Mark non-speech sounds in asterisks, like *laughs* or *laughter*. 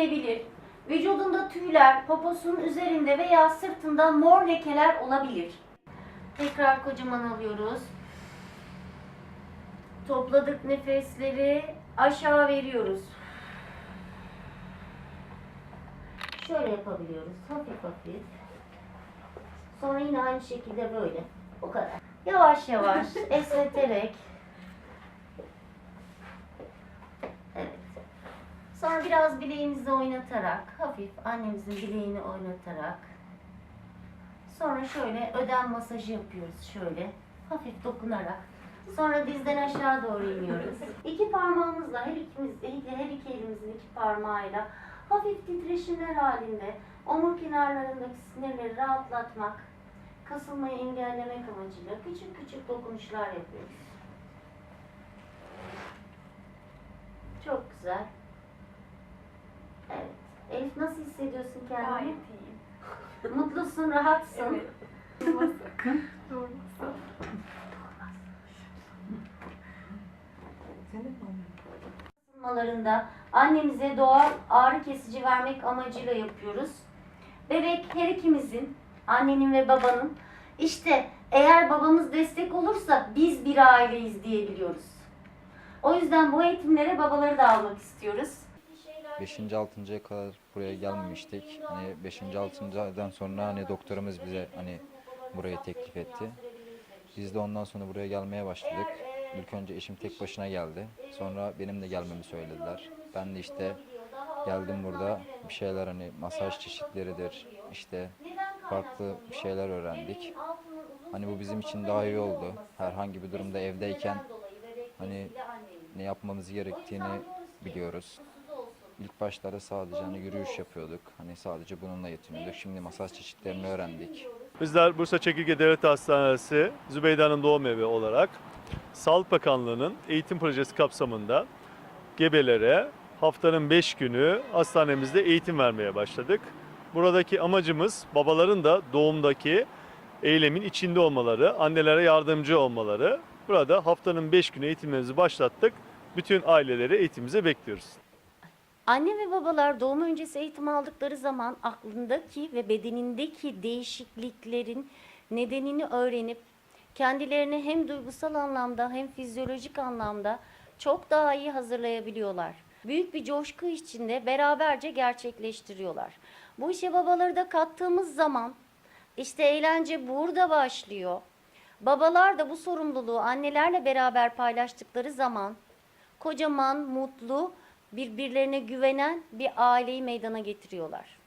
görünebilir. Vücudunda tüyler, poposunun üzerinde veya sırtında mor lekeler olabilir. Tekrar kocaman alıyoruz. Topladık nefesleri aşağı veriyoruz. Şöyle yapabiliyoruz. Hafif hafif. Sonra yine aynı şekilde böyle. O kadar. Yavaş yavaş *laughs* esneterek. Sonra biraz bileğimizi oynatarak, hafif annemizin bileğini oynatarak. Sonra şöyle ödem masajı yapıyoruz şöyle. Hafif dokunarak. Sonra dizden aşağı doğru iniyoruz. İki parmağımızla her ikimiz, her iki elimizin iki parmağıyla hafif titreşimler halinde omur kenarlarındaki sinirleri rahatlatmak, kasılmayı engellemek amacıyla küçük küçük dokunuşlar yapıyoruz. Çok güzel. Evet. Elif nasıl hissediyorsun kendini? Gayet iyiyim. Mutlusun, rahatsın. Durma sakın. Isınmalarında annemize doğal ağrı kesici vermek amacıyla yapıyoruz. Bebek her ikimizin, annenin ve babanın, işte eğer babamız destek olursa biz bir aileyiz diyebiliyoruz. O yüzden bu eğitimlere babaları da almak istiyoruz. 5. 6. kadar buraya gelmemiştik. Hani 5. 6. aydan sonra hani doktorumuz bize hani burayı teklif etti. Biz de ondan sonra buraya gelmeye başladık. İlk önce eşim tek başına geldi. Sonra benim de gelmemi söylediler. Ben de işte geldim burada bir şeyler hani masaj çeşitleridir işte farklı bir şeyler öğrendik. Hani bu bizim için daha iyi oldu. Herhangi bir durumda evdeyken hani ne yapmamız gerektiğini biliyoruz. İlk başlarda sadece hani yürüyüş yapıyorduk. Hani sadece bununla yetiniyorduk. Şimdi masaj çeşitlerini öğrendik. Bizler Bursa Çekirge Devlet Hastanesi Zübeyde Hanım Doğum Evi olarak Sağlık Bakanlığı'nın eğitim projesi kapsamında gebelere haftanın 5 günü hastanemizde eğitim vermeye başladık. Buradaki amacımız babaların da doğumdaki eylemin içinde olmaları, annelere yardımcı olmaları. Burada haftanın 5 günü eğitimlerimizi başlattık. Bütün aileleri eğitimimize bekliyoruz. Anne ve babalar doğum öncesi eğitim aldıkları zaman aklındaki ve bedenindeki değişikliklerin nedenini öğrenip kendilerini hem duygusal anlamda hem fizyolojik anlamda çok daha iyi hazırlayabiliyorlar. Büyük bir coşku içinde beraberce gerçekleştiriyorlar. Bu işe babaları da kattığımız zaman işte eğlence burada başlıyor. Babalar da bu sorumluluğu annelerle beraber paylaştıkları zaman kocaman, mutlu, birbirlerine güvenen bir aileyi meydana getiriyorlar.